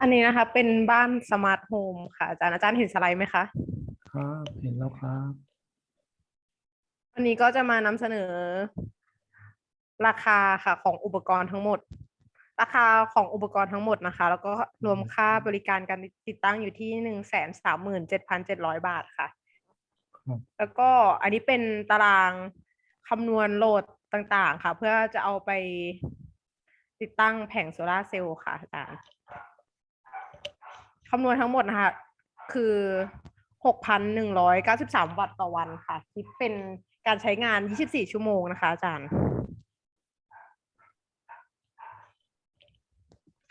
อันนี้นะคะ เป็นบ้านสมาร์ทโฮมค่ะอาจารย์อาจารย์เห็นสไลด์ไหมคะ ครับเห็นแล้วครับ วันนี้ก็จะมานำเสนอ ราคาค่ะของอุปกรณ์ทั้งหมด ราคาของอุปกรณ์ทั้งหมดนะคะ แล้วก็รวมค่าบริการการติดตั้งอยู่ที่หนึ่งแสนสามหมื่นเจ็ดพันเจ็ดร้อยบาทค่ะ ครับ แล้วก็อันนี้เป็นตารางคำนวณโหลดต่างๆ ค่ะ เพื่อจะเอาไปติดตั้งแผงโซลาร์เซลล์ค่ะอาจารย์ คำนวณทั้งหมดนะคะ คือหกพันหนึ่งร้อยเก้าสิบสามวัตต์ต่อวันค่ะคิดเป็นการใช้งานยี่สิบสี่ชั่วโมงนะคะ อาจารย์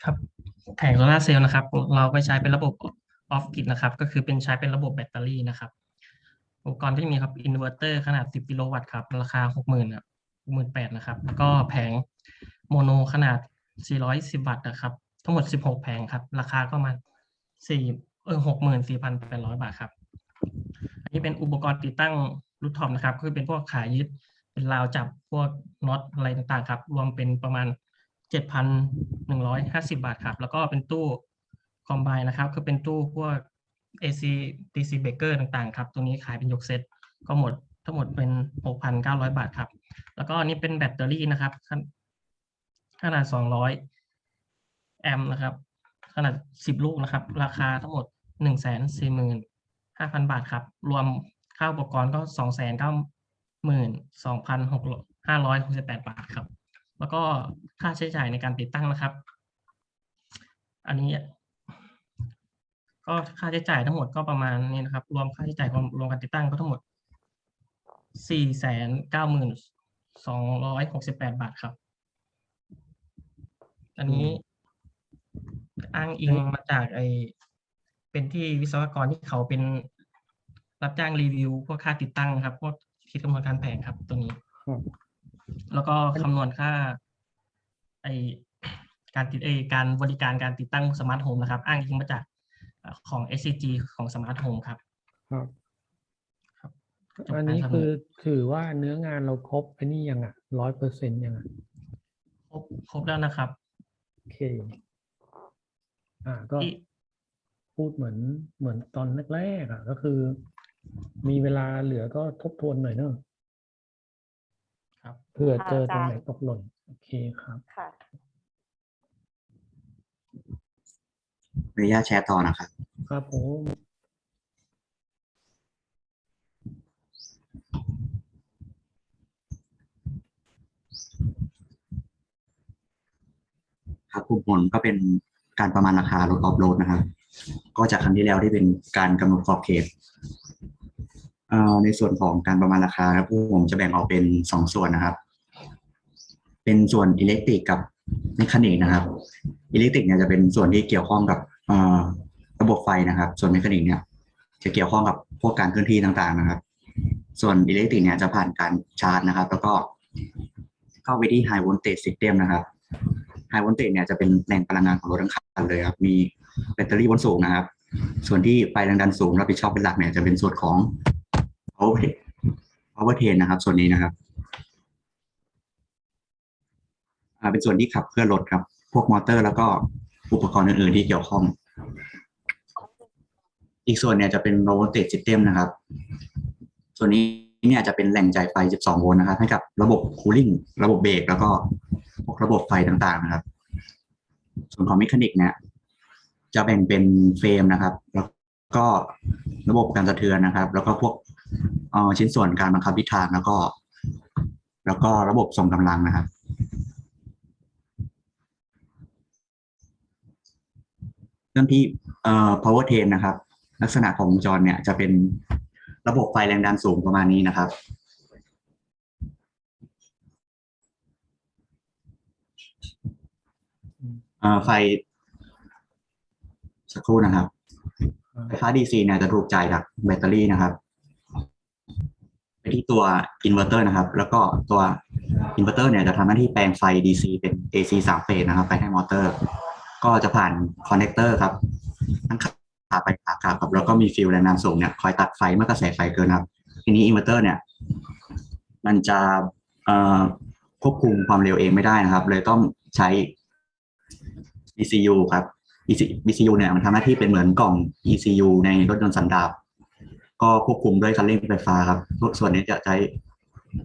ครับแผงโซลาร์เซลล์นะครับ เราไปใช้เป็นระบบออฟกิดนะครับ ก็คือเป็นใช้เป็นระบบแบตเตอรี่นะครับ อุปกรณ์ที่มีครับอินเวอร์เตอร์ขนาด 10 กิโลวัตต์ครับ ราคา 60,000อะ68,000นะครับ แล้วก็แผงโมโนขนาด 410 วัตต์นะครับ ทั้งหมด 16 แผงครับ ราคาก็ประมาณ 4เออ64,800บาทครับ อันนี้เป็นอุปกรณ์ติดตั้งรูทท็อปนะครับ คือเป็นพวกขายึด เป็นราวจับพวกน็อตอะไรต่างๆ ครับ รวมเป็นประมาณ7,150บาทครับ แล้วก็เป็นตู้คอมไบนะครับ คือเป็นตู้พวก AC DC breaker ต่างๆ ครับตรงนี้ขายเป็นยกเซต ก็หมดทั้งหมดเป็น 6,900 บาทครับ แล้วก็อันนี้เป็นแบตเตอรี่นะครับ ขนขนาด 200 แอมป์นะครับ ขนาด10ลูกนะครับ ราคาทั้งหมด145,000บาทครับ รวมค่าอุปกรณ์ก็292,568บาทครับ แล้วก็ค่าใช้จ่ายในการติดตั้งนะครับ อันนี้ ก็ค่าใช้จ่ายทั้งหมดก็ประมาณนี้นะครับ รวมค่าใช้จ่ายรวมรวมการติดตั้งก็ทั้งหมดสี่แสนเก้าหมื่นสองร้อยหกสิบแปดบาทครับ อันนี้ อ้างอิงมาจากไอเป็นที่วิศวกรที่เขาเป็นรับจ้างรีวิวพวกค่าติดตั้งครับ พวกคิดคำนวณการแผงครับ ตัวนี้ครับแล้วก็คำนวณค่า ไอการติดเอยการบริการการติดตั้งสมาร์ทโฮมนะครับ อ้างอิงมาจากเอ่อของ SCG ของสมาร์ทโฮมครับครับ ครับ อันนี้คือถือว่าเนื้องานเราครบไอ้นี่ยังอะร้อยเปอร์เซ็นต์ยังอะครบครบแล้วนะครับ โอเค อ่าก็ที่พูดเหมือนเหมือนตอนแรกๆอะ ก็คือ มีเวลาเหลือก็ทบทวนหน่อยเนอะครับเผื่อเจอตรงค่ะไหนตกหล่นโอเคครับค่ะขออนุญาตแชร์ต่อนะครับ ครับผมครับกลุ่มผลก็เป็น การประมาณราคารถออฟโรดนะครับ ก็จากครั้งที่แล้วที่เป็นการกำหนดขอบเขตในส่วนของการประมาณราคาครับผมจะแบ่งออกเป็นสองส่วนนะครับ เป็นส่วนอิเล็กตริกกับเมคานิกนะครับอิเล็กตริกเนี่ยจะเป็นส่วนที่เกี่ยวข้องกับระบบไฟนะครับ ส่วนเมคานิกเนี่ย จะเกี่ยวข้องกับพวกการเคลื่อนที่ต่างๆนะครับ ส่วนอิเล็กตริกเนี่ยจะผ่านการชาร์จนะครับ แล้วก็เข้าไปที่ High Voltage System นะครับ High Voltage เนี่ยจะเป็นแหล่งพลังงานของรถทั้งคันเลยครับ มีแบตเตอรี่บนสูงนะครับ ส่วนที่ไฟแรงดันสูงรับผิดชอบเป็นหลักเนี่ยจะเป็นส่วนของ power train นะครับ ส่วนนี้นะครับเป็นส่วนที่ขับเคลื่อนรถครับ พวกมอเตอร์แล้วก็อุปกรณ์อื่นๆที่เกี่ยวข้อง อีกส่วนเนี่ยจะเป็น low voltage system นะครับ ส่วนนี้ เนี่ยจะเป็นแหล่งจ่ายไฟ 12 โวลต์นะครับให้กับระบบ cooling ระบบเบรกแล้วก็พวกระบบไฟต่างๆนะครับ ส่วนของเมคานิกเนี่ยจะแบ่งเป็นเฟรมนะครับ แล้วก็ระบบการสะเทือนนะครับ แล้วก็พวกชิ้นส่วนการบังคับทิศทางแล้วก็ แล้วก็ระบบส่งกำลังนะครับเริ่มที่เอ่อ power train นะครับ ลักษณะของวงจรเนี่ยจะเป็น ระบบไฟแรงดันสูงประมาณนี้นะครับเอ่อไฟ สักครู่นะครับ ไฟฟ้า DC เนี่ยจะถูกจ่ายจากแบตเตอรี่นะครับ ไปที่ตัวอินเวอร์เตอร์นะครับ แล้วก็ตัวอินเวอร์เตอร์เนี่ยจะทำหน้าที่แปลงไฟ DC เป็น AC สามเฟสนะครับ ไปให้มอเตอร์ ก็จะผ่านคอนเนคเตอร์ครับทั้ง ขาไปขากลับครับแล้วก็มีฟิลแรงดันสูงเนี่ยคอยตัดไฟเมื่อกระแสไฟเกินครับ ทีนี้อินเวอร์เตอร์เนี่ย มันจะควบคุมความเร็วเองไม่ได้นะครับ เลยต้องใช้ ECU ครับ BCU เนี่ยมันทำหน้าที่เป็นเหมือนกล่อง ECU ในรถยนต์สันดาปก็ควบคุมด้วยคันเร่งไฟฟ้าครับส่วนนี้จะใช้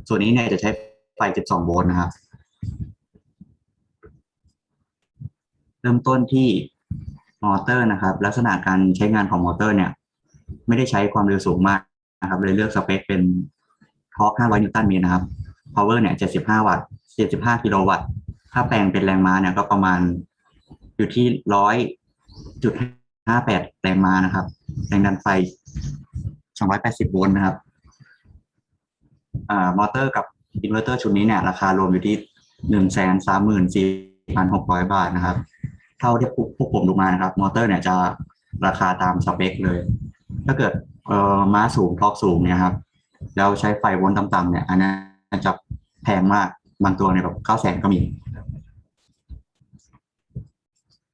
ส่วนนี้เนี่ยจะใช้ไฟ 12 โวลต์นะครับ เริ่มต้นที่ มอเตอร์นะครับ ลักษณะการใช้งานของมอเตอร์เนี่ย ไม่ได้ใช้ความเร็วสูงมากนะครับ เลยเลือกสเปคเป็นทอร์ก500 นิวตันเมตรนะครับ power เนี่ย 75 วัตต์ 75 กิโลวัตต์ ถ้าแปลงเป็นแรงม้าเนี่ยก็ประมาณอยู่ที่100.58แรงม้านะครับ แรงดันไฟ280โวลต์นะครับอ่ามอเตอร์กับอินเวอร์เตอร์ชุดนี้เนี่ย ราคารวมอยู่ที่หนึ่งแสนสามหมื่นสี่พันหกร้อยบาทนะครับ เท่าที่พวกผมดูมานะครับ มอเตอร์เนี่ยจะราคาตามสเปคเลย ถ้าเกิดเอ่อม้าสูงทอกสูงเนี่ยครับแล้วใช้ไฟโวลต์ต่ำๆเนี่ยอันนั้นจะแพงมากบางตัวเนี่ยแบบเก้าแสนก็มี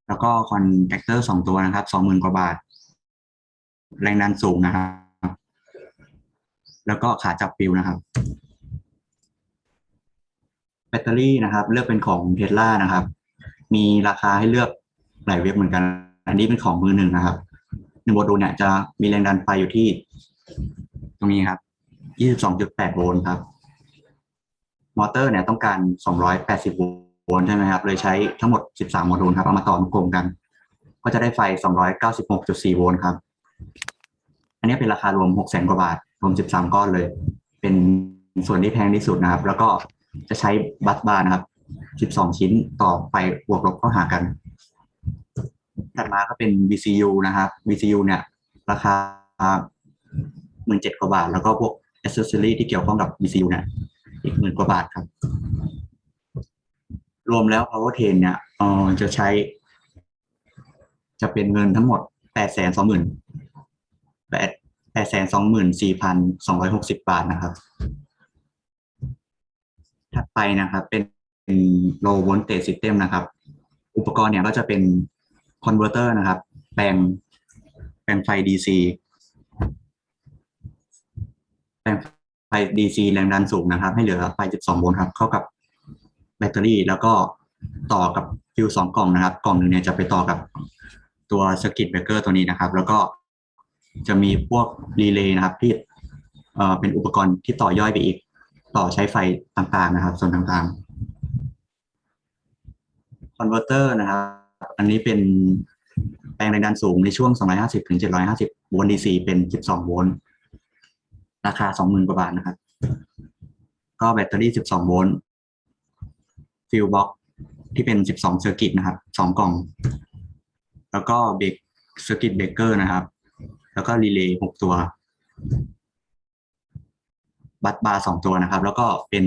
แล้วก็คอนแทคเตอร์สองตัวนะครับสองหมื่นกว่าบาท แรงดันสูงนะครับ แล้วก็ขาจับฟิวนะครับ แบตเตอรี่นะครับ เลือกเป็นของเทสลานะครับ มีราคาให้เลือกหลายเว็บเหมือนกัน อันนี้เป็นของมือหนึ่งนะครับหนึ่งโวลต์เนี่ยจะมีแรงดันไฟอยู่ที่ ตรงนี้ครับ22.8โวลต์ครับ มอเตอร์เนี่ยต้องการ280โวลต์ใช่ไหมครับ เลยใช้ทั้งหมด13โมดูลครับ เอามาต่อกลมกัน ก็จะได้ไฟ296.4โวลต์ครับ อันนี้เป็นราคารวม600,000กว่าบาท รวม13ก้อนเลย เป็นส่วนที่แพงที่สุดนะครับ แล้วก็จะใช้บัสบาร์นะครับ 12 ชิ้นต่อไปบวกลบเข้าหากัน ถัดมาก็เป็น VCU นะครับ VCU เนี่ย ราคาหมื่นเจ็ดกว่าบาท แล้วก็พวก accessory ที่เกี่ยวข้องกับ VCU เนี่ยอีกหมื่นกว่าบาทครับ รวมแล้ว power train เนี่ยเออจะใช้ จะเป็นเงินทั้งหมดแปดแสนสองหมื่นแปดแปดแสนสองหมื่นสี่พันสองร้อยหกสิบบาทนะครับ ถัดไปนะครับเป็น low voltage system นะครับ อุปกรณ์เนี่ยก็จะเป็น converter นะครับ แปลงแปลงไฟ DC แปลงไฟ DC แรงดันสูงนะครับ ให้เหลือไฟ 12 โวลต์ครับ เข้ากับแบตเตอรี่ แล้วก็ต่อกับฟิวสองกล่องนะครับ กล่องหนึ่งเนี่ยจะไปต่อกับตัวสกิ t เบรกเกอร์ตัวนี้นะครับ แล้วก็จะมีพวกรีเลย์นะครับที่เป็นอุปกรณ์ที่ต่อย่อยไปอีก ต่อใช้ไฟต่างๆนะครับ ส่วนต่างๆ คอนเวอร์เตอร์นะครับ อันนี้เป็นแปลงแรงดันสูงในช่วง 250 ถึง 750 โวลต์ DC เป็น 12 โวลต์ ราคา 20,000 กว่าบาทนะครับ ก็แบตเตอรี่ 12 โวลต์ ฟิลบ็อกที่เป็น 12 เซอร์กิตนะครับ 2 กล่อง แล้วก็เบรกเซอร์กิตเบรกเกอร์นะครับ แล้วก็รีเลย์ 6 ตัว บัตบาร์สองตัวนะครับ แล้วก็เป็น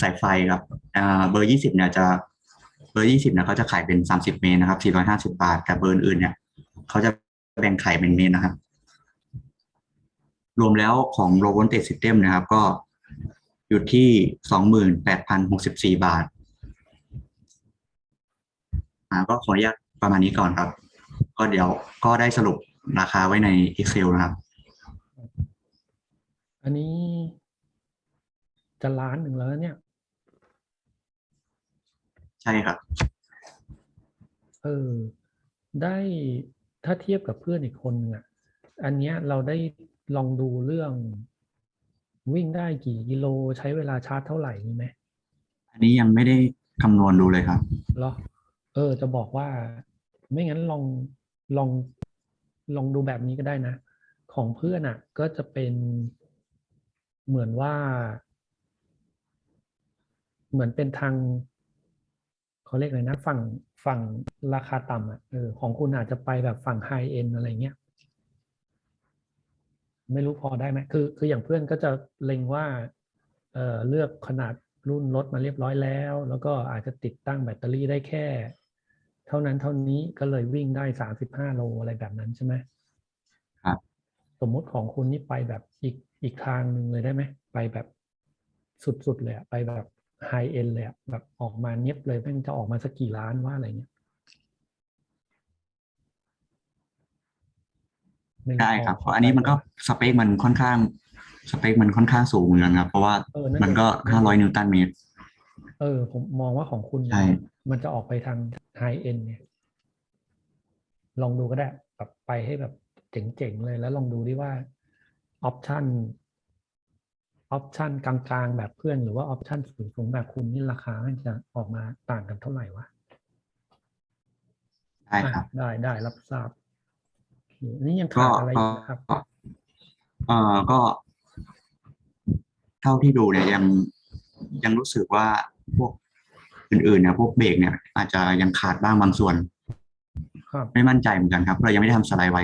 สายไฟครับเบอร์ยี่สิบเนี่ยจะ บอร์ยี่สิบเนี่ยเขาจะขายเป็นสามสิบเมตรนะครับสี่ร้อยห้าสิบาทแต่เบอร์อื่นเนี่ยเขาจะแบ่งขายเป็นเมตรนะครับ รวมแล้วของโรบอนเต system นะครับ ก็อยู่ที่สองหมื่นแปดพันหกสิบสี่บาทก็ขออนุญาตประมาณนี้ก่อนครับ ก็เดี๋ยวก็ได้สรุปราคาไว้ใน Excel นะครับ อันนี้จะล้านหนึ่งแล้วเนี่ย ใช่ครับ เออ ได้ถ้าเทียบกับเพื่อนอีกคนหนึ่งอะ อันเนี้ยเราได้ลองดูเรื่องวิ่งได้กี่กิโลใช้เวลาชาร์จเท่าไหร่นี่ไหมอันนี้ยังไม่ได้คำนวณดูเลยครับเหรอเออ จะบอกว่า ไม่งั้นลองลองลองดูแบบนี้ก็ได้นะ ของเพื่อนอะ ก็จะเป็นเหมือนว่า เหมือนเป็นทาง เขาเรียกอะไรนะ ฝั่งฝั่งราคาต่ำอะเออของคุณอาจจะไปแบบฝั่งไฮเอ็นอะไรเงี้ยไม่รู้พอได้ไหมคือคืออย่างเพื่อนก็จะเล็งว่าเอ่อเลือกขนาดรุ่นรถมาเรียบร้อยแล้ว แล้วก็อาจจะติดตั้งแบตเตอรี่ได้แค่ เท่านั้นเท่านี้ก็เลยวิ่งได้สามสิบห้าโลอะไรแบบนั้นใช่ไหมครับ สมมุติของคุณนี่ไปแบบอีกอีกทางหนึ่งเลยได้ไหม ไปแบบสุดๆเลยอะไปแบบ ไฮเอ็นเลยอะแบบออกมาเนี้ยบเลยแม่งจะออกมาสักกี่ล้านว่าอะไรเงี้ยม่รู้ได้พครับพเพราะอันนี้มันก็ไปไหสเปคมันค่อนข้างสเปคมันค่อนข้างสูงเหมือนกันครับ เพราะว่าเออนั่นมันก็ดิห้าร้อยนิวตันเมตร เออ ผมมองว่าของคุณใช่มันจะออกไปทางไฮเอ็นเนี่ย ลองดูก็ได้แบบไปให้แบบเจ๋งๆเลยแล้วลองดูดิว่าออปชัน ออปชันกลางๆ แบบเพื่อนหรือว่าออปชันสูงๆแบบคุณนี่ราคามันจะออกมาต่างกันเท่าไหร่วะได้ครับอะได้ได้รับทราบโอเคอันนี้ยังก็ขาดอะไรอีกนะครับก็เอ่อก็เท่าที่ดูเนี่ยยังยังรู้สึกว่าพวกอื่นๆเนี่ยพวกเบรกเนี่ย อาจจะยังขาดบ้างบางส่วนครับไม่มั่นใจเหมือนกันครับ เรายังไม่ได้ทำสไลด์ไว้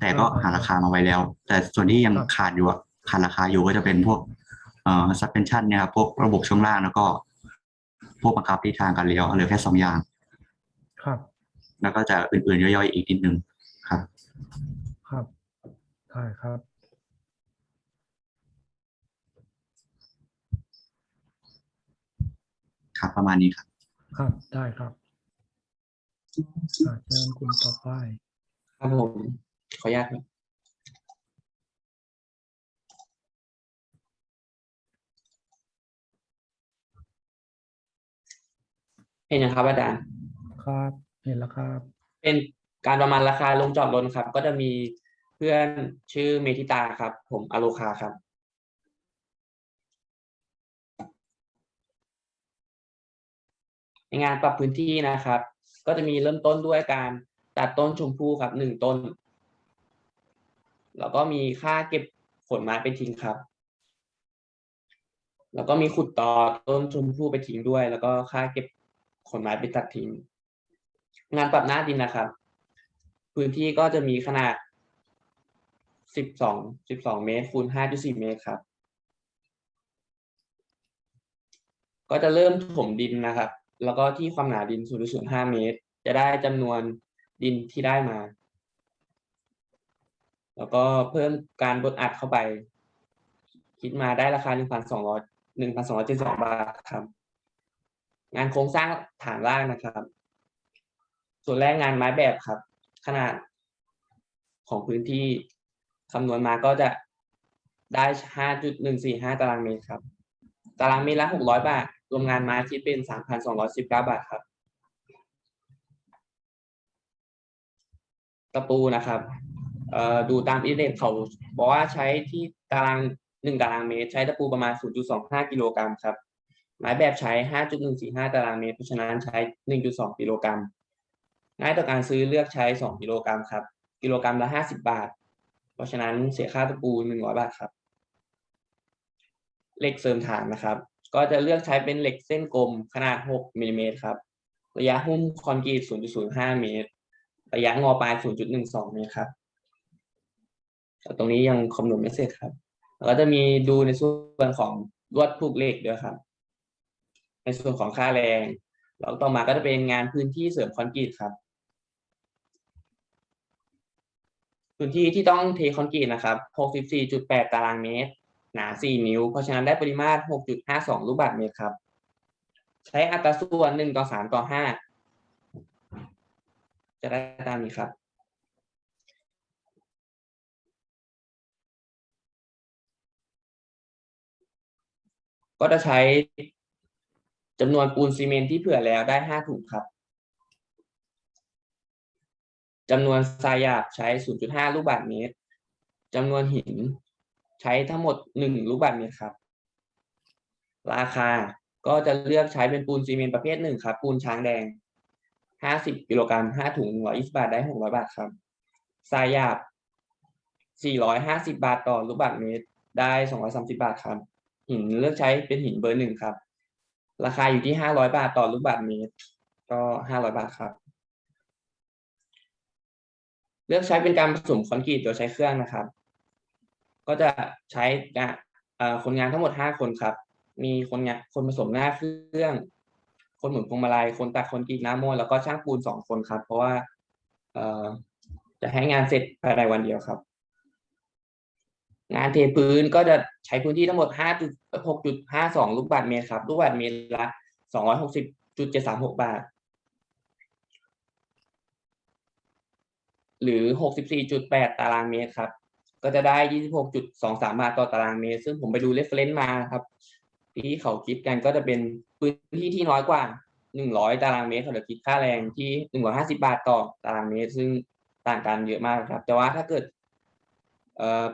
แต่ก็อ่าหาราคามาไว้แล้ว แต่ส่วนที่ยังครับขาดอยู่อะ ขาดราคาอยู่ก็จะเป็นพวกเอ่อ suspension เนี่ยครับพวกระบบช่วงล่างแล้วก็ พวกบังคับทิศทางการเลี้ยวเหลือแค่สองอย่าง ครับ แล้วก็จะอื่นๆย่อยๆอีกนิดนึงครับ ครับได้ครับ ครับประมาณนี้ครับ ครับ ได้ครับอะเชิญคุณต่อไป ครับผม ขออนุญาตครับ เห็นยังครับอาจารย์ ครับ เห็นแล้วครับ เป็นการประมาณราคาลงจอดรถครับ ก็จะมีเพื่อนชื่อเมธิตาครับ ผมอโลคาครับ ในงานปรับพื้นที่นะครับ ก็จะมีเริ่มต้นด้วยการตัดต้นชมพู่ครับหนึ่งต้น แล้วก็มีค่าเก็บผลไม้ไปทิ้งครับ แล้วก็มีขุดตอต้นชมพู่ไปทิ้งด้วย แล้วก็ค่าเก็บ ผลไม้ไปตัดทิ้ง งานปรับหน้าดินนะครับ พื้นที่ก็จะมีขนาด 12 12 เมตรคูณ5.4 เมตรครับ ก็จะเริ่มถมดินนะครับ แล้วก็ที่ความหนาดิน 0.05 เมตร จะได้จำนวนดินที่ได้มา แล้วก็เพิ่มการบดอัดเข้าไป คิดมาได้ราคา 1,200 1,272 บาทครับ งานโครงสร้างฐานล่างนะครับ ส่วนแรกงานไม้แบบครับ ขนาดของพื้นที่คำนวณมาก็จะได้ 5.145 ตารางเมตรครับ ตารางเมตรละ 600 บาท รวมงานไม้คิดเป็น 3,219 บาทครับ ตะปูนะครับดูตามอินเทอร์เน็ตเขาบอกว่าใช้ที่ตาราง 1 ตารางเมตร ใช้ตะปูประมาณ 0.25 กิโลกรัมครับ ไม้แบบใช้ 5.145 ตารางเมตรเพราะฉะนั้นใช้ 1.2 กิโลกรัมง่ายต่อการซื้อเลือกใช้ 2 กิโลกรัมครับ กิโลกรัมละ 50 บาท เพราะฉะนั้นเสียค่าตะปู 100 บาทครับ เหล็กเสริมฐานนะครับ ก็จะเลือกใช้เป็นเหล็กเส้นกลมขนาด 6มิลลิเมตรครับ ระยะหุ้มคอนกรีต 0.05 เมตร ระยะงอปลาย 0.12 เมตรครับตตรงนี้ยังคำนวณไม่เสร็จครับ แล้วก็จะมีดูในส่วนของลวดผูกเหล็กด้วยครับ ในส่วนของค่าแรงแล้วต่อมาก็จะเป็นงานพื้นที่เสริมคอนกรีตครับ พื้นที่ที่ต้องเทคอนกรีตนะครับ 64.8 ตารางเมตร หนา 4 นิ้ว เพราะฉะนั้นได้ปริมาตร 6.52 ลูกบาศก์เมตรครับ ใช้อัตราส่วน 1 ต่อ 3 ต่อ 5 จะได้ตามนี้ครับก็จะใช้ จำนวนปูนซีเมนต์ที่เผื่อแล้วได้5ถุงครับจำนวนทรายหยาบใช้ 0.5 ลูกบาศก์เมตรจำนวนหินใช้ทั้งหมด 1 ลูกบาศก์เมตรครับ ราคาก็จะเลือกใช้เป็นปูนซีเมนต์ประเภทหนึ่งครับ ปูนช้างแดง 50 กิโลกรัม5ถุง120บาทได้ 600 บาทครับทรายหยาบ 450 บาทต่อลูกบาศก์เมตรได้ 230 บาทครับ หินเลือกใช้เป็นหินเบอร์หนึ่งครับ ราคาอยู่ที่500บาทต่อลูกบาศก์เมตร ก็500บาทครับ เลือกใช้เป็นการผสมคอนกรีตโดยใช้เครื่องนะครับ ก็จะใช้คนงานทั้งหมด5คนครับ มีคนงานคนผสมหน้าเครื่อง คนหมุนพวงมาลัย คนตัดคนกรีตหน้าโม่แล้วก็ช่างปูน2คนครับ เพราะว่าจะให้งานเสร็จภายในวันเดียวครับ งานเทพื้นก็จะใช้พื้นที่ทั้งหมด 5.6.52 ลูกบาศก์เมตรครับ ลูกบาศก์เมตรละ 260.736 บาท หรือ 64.8 ตารางเมตรครับ ก็จะได้ 26.23 บาทต่อตารางเมตร ซึ่งผมไปดูเรฟเฟรนซ์มาครับ ที่เขาคิดกันก็จะเป็นพื้นที่ที่น้อยกว่าหนึ่งร้อยตารางเมตรเขาจะคิดค่าแรงที่หนึ่งร้อยห้าสิบาทต่อตารางเมตร ซึ่งต่างกันเยอะมากครับ แต่ว่าถ้าเกิด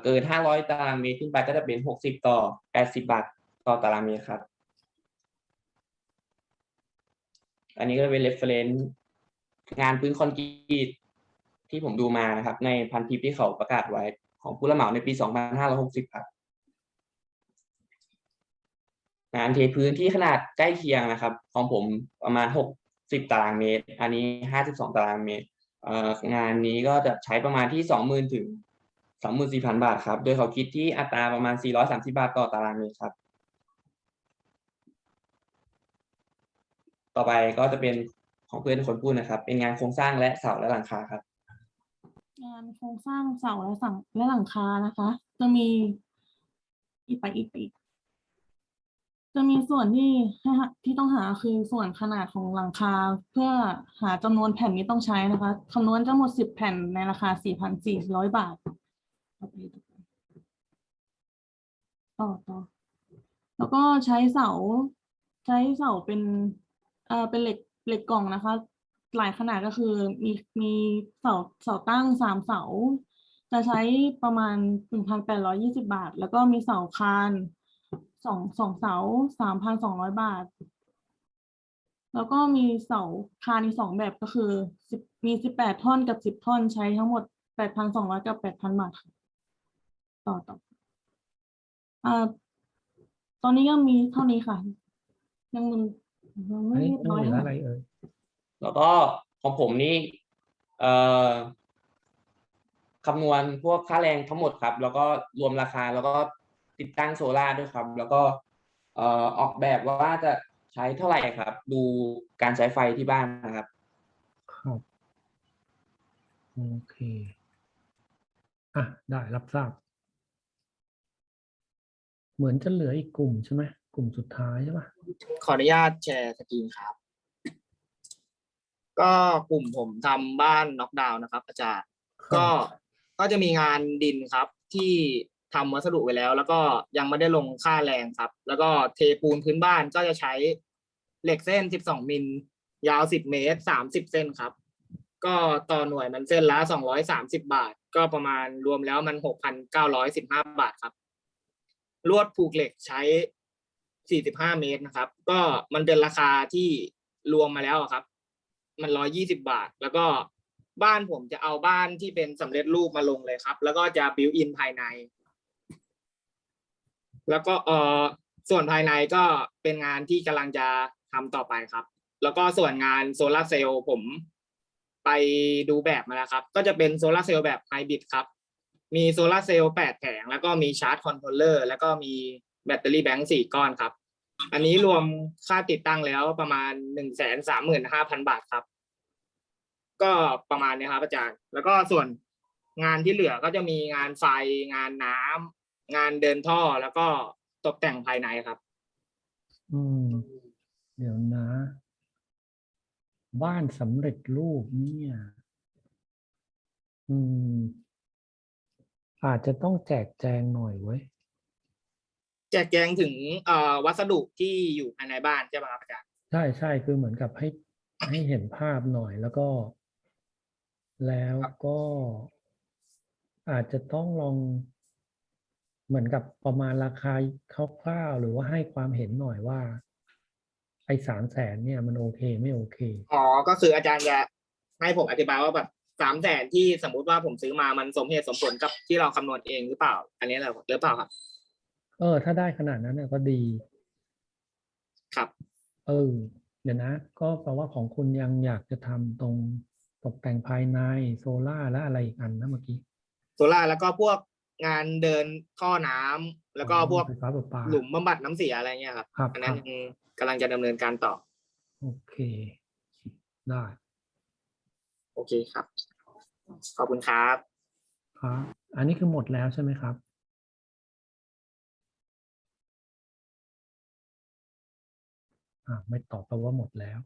เกินห้าร้อยตารางเมตรขึ้นไปก็จะเป็นหกสิบต่อแปดสิบาทต่อตารางเมตรครับ อันนี้ก็เป็น reference งานพื้นคอนกรีตที่ผมดูมานะครับ ในพันทิปที่เขาประกาศไว้ของผู้รับเหมาในปี 2560 ครับ งานเทพื้นที่ขนาดใกล้เคียงนะครับ ของผมประมาณ 60 ตารางเมตร อันนี้ 52 ตารางเมตรงานนี้ก็จะใช้ประมาณที่ 20,000 ถึง 24,000 บาทครับ โดยเขาคิดที่อัตราประมาณ 430 บาทต่อตารางเมตรครับ ต่อไปก็จะเป็นของเพื่อนคนพูดนะครับ เป็นงานโครงสร้างและเสาและหลังคาครับ งานโครงสร้างเสาและสังและหลังคานะคะ จะมีอีกไปอีกไปอีกจะมีส่วนที่ให้ที่ต้องหาคือส่วนขนาดของหลังคา เพื่อหาจำนวนแผ่นที่ต้องใช้นะคะคำนวณทั้งหมดสิบแผ่นในราคาสี่พันสี่ร้อยบาท ต่อไปต่อต่อ แล้วก็ใช้เสา ใช้เสาเป็น เอ่อ เป็นเหล็ก เหล็กกล่องนะคะ หลายขนาดก็คือมีมีเสาเสาตั้งสามเสา จะใช้ประมาณหนึ่งพันแปดร้อยี่สิบาท แล้วก็มีเสาคานสองสองเสาสามพันสองร้อยบาท แล้วก็มีเสาคานอีกสองแบบก็คือมีสิบแปดท่อนกับสิบท่อนใช้ทั้งหมดแปดพันสองร้อยกับแปดพันบาทค่ะ ต่อต่ออ่าตอนนี้ก็มีเท่านี้ค่ะ ยังมึงยังอัไม่นนี้เรียบยังร้อยเหลือค่ะอะไรเอ่ยแล้วก็ของผมนี่เอ่อคำนวณพวกค่าแรงทั้งหมดครับ แล้วก็รวมราคาแล้วก็ติดตั้งโซล่าร์ด้วยครับ แล้วก็เอ่อออกแบบว่าจะใช้เท่าไหร่ครับ ดูการใช้ไฟที่บ้านนะครับ ครับโอเคอะได้รับทราบ เหมือนจะเหลืออีกกลุ่มใช่ไหมกลุ่มสุดท้ายใช่ปะขออนุญาตแชร์สกรีนครับ ก็กลุ่มผมทำบ้านน็อกดาวน์นะครับ อาจารย์ ก็ก็จะมีงานดินครับที่ทำวัสดุไว้แล้ว แล้วก็ยังไม่ได้ลงค่าแรงครับ แล้วก็เทปูนพื้นบ้านก็จะใช้เหล็กเส้น 12 มิลยาว 10 เมตร 30 เส้นครับ ก็ต่อหน่วยมันเส้นละ 230 บาท ก็ประมาณรวมแล้วมัน 6,915 บาทครับ ลวดผูกเหล็กใช้ 45 เมตรนะครับ ก็มันเป็นราคาที่รวมมาแล้วครับ มัน 120 บาท แล้วก็บ้านผมจะเอาบ้านที่เป็นสำเร็จรูปมาลงเลยครับ แล้วก็จะบิวอินภายใน แล้วก็เออส่วนภายในก็เป็นงานที่กำลังจะทำต่อไปครับ แล้วก็ส่วนงานโซลาร์เซลล์ผมไปดูแบบมาแล้วครับ ก็จะเป็นโซลาร์เซลล์แบบไฮบริดครับ มีโซลาร์เซลล์แปดแผง แล้วก็มีชาร์จคอนโทรลเลอร์แล้วก็มีแบตเตอรี่แบงค์สี่ก้อนครับ อันนี้รวมค่าติดตั้งแล้วประมาณหนึ่งแสนสามหมื่นห้าพันบาทครับ ก็ประมาณนี้ครับอาจารย์ แล้วก็ส่วนงานที่เหลือก็จะมีงานไฟงานน้ำงานเดินท่อแล้วก็ตกแต่งภายในครับ อืม เดี๋ยวนะ บ้านสำเร็จรูปเนี่ย อืม อาจจะต้องแจกแจงหน่อยเว้ยแจกแจงถึงเอ่อวัสดุที่อยู่ภายในบ้านใช่ไหมครับอาจารย์ใช่ใช่คือเหมือนกับให้ให้เห็นภาพหน่อยแล้วก็ แล้วก็อาจจะต้องลอง เหมือนกับประมาณราคาคร่าวๆหรือว่าให้ความเห็นหน่อยว่า ไอ้สามแสนเนี่ยมันโอเคไม่โอเค อ๋อก็คืออาจารย์จะให้ผมอธิบายว่าแบบ สามแสนที่สมมุติว่าผมซื้อมามันสมเหตุสมผลกับที่เราคำนวณเองหรือเปล่า อันนี้แหละหรือเปล่าครับ เออ ถ้าได้ขนาดนั้นเนี่ยก็ดี ครับ เออ เดี๋ยวนะ ก็แปลว่าของคุณยังอยากจะทำตรงตกแต่งภายในโซล่าร์และอะไรอีกอันนะเมื่อกี้โซล่าร์แล้วก็พวกงานเดินท่อน้ำแล้วก็อ๋อพวกไฟฟ้าประปาหลุมบำบัดน้ำเสียอะไรเงี้ยครับ ครับอันนั้นครับยังกำลังจะดำเนินการต่อ โอเค ได้ โอเคครับ ขอบคุณครับ ครับอันนี้คือหมดแล้วใช่ไหมครับ อ่าไม่ตอบแปลว่าหมดแล้ว